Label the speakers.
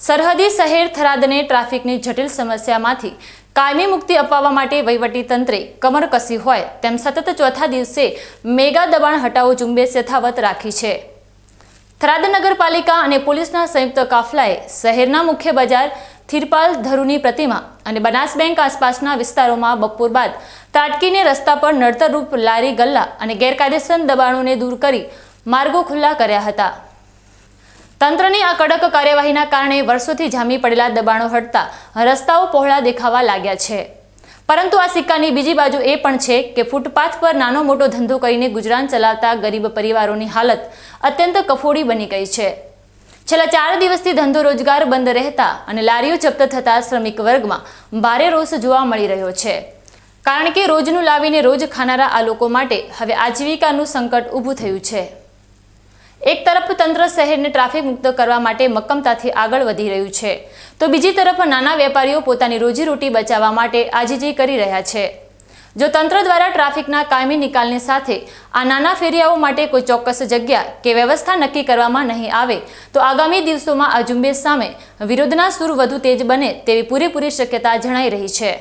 Speaker 1: સરહદી શહેર થરાદને ટ્રાફિકની જટિલ સમસ્યામાંથી કાયમી મુક્તિ અપાવવા માટે તંત્રે કમર કસી હોય તેમ સતત ચોથા દિવસે મેગા દબાણ હટાવો ઝુંબેશ યથાવત રાખી છે. થરાદ નગરપાલિકા અને પોલીસના સંયુક્ત કાફલાએ શહેરના મુખ્ય બજાર થિરપાલ ધરુની પ્રતિમા અને બનાસ બેંક આસપાસના વિસ્તારોમાં બપોર બાદ તાટકીને રસ્તા પર નડતરરૂપ લારી ગલ્લા અને ગેરકાયદેસર દબાણોને દૂર કરી માર્ગો ખુલ્લા કર્યા હતા. તંત્રની આ કડક કાર્યવાહીના કારણે વર્ષોથી જામી પડેલા દબાણો હટતા રસ્તાઓ પહોળા દેખાવા લાગ્યા છે. પરંતુ આ સિક્કાની બીજી બાજુ એ પણ છે કે ફૂટપાથ પર નાનો મોટો ધંધો કરીને ગુજરાન ચલાવતા ગરીબ પરિવારોની હાલત અત્યંત કફોડી બની ગઈ છે. છેલ્લા ચાર દિવસથી ધંધો રોજગાર બંધ રહેતા અને લારીઓ જપ્ત થતા શ્રમિક વર્ગમાં ભારે રોષ જોવા મળી રહ્યો છે. કારણ કે રોજનું લાવીને રોજ ખાનારા આ લોકો માટે હવે આજીવિકાનું સંકટ ઊભું થયું છે. એક તરફ તંત્ર શહેરને ટ્રાફિક મુક્ત કરવા માટે મક્કમતાથી આગળ વધી રહ્યું છે. તો બીજી તરફ નાના વેપારીઓ પોતાની રોજીરોટી બચાવવા માટે આજીજી કરી રહ્યા છે. જો તંત્ર દ્વારા ટ્રાફિકના કાયમી નિકાલની સાથે આ નાના ફેરિયાઓ માટે કોઈ ચોક્કસ જગ્યા કે વ્યવસ્થા નક્કી કરવામાં નહીં આવે, તો આગામી દિવસોમાં આ ઝુંબેશ સામે વિરોધના સૂર વધુ તેજ બને તેવી પૂરેપૂરી શક્યતા જણાઈ રહી છે.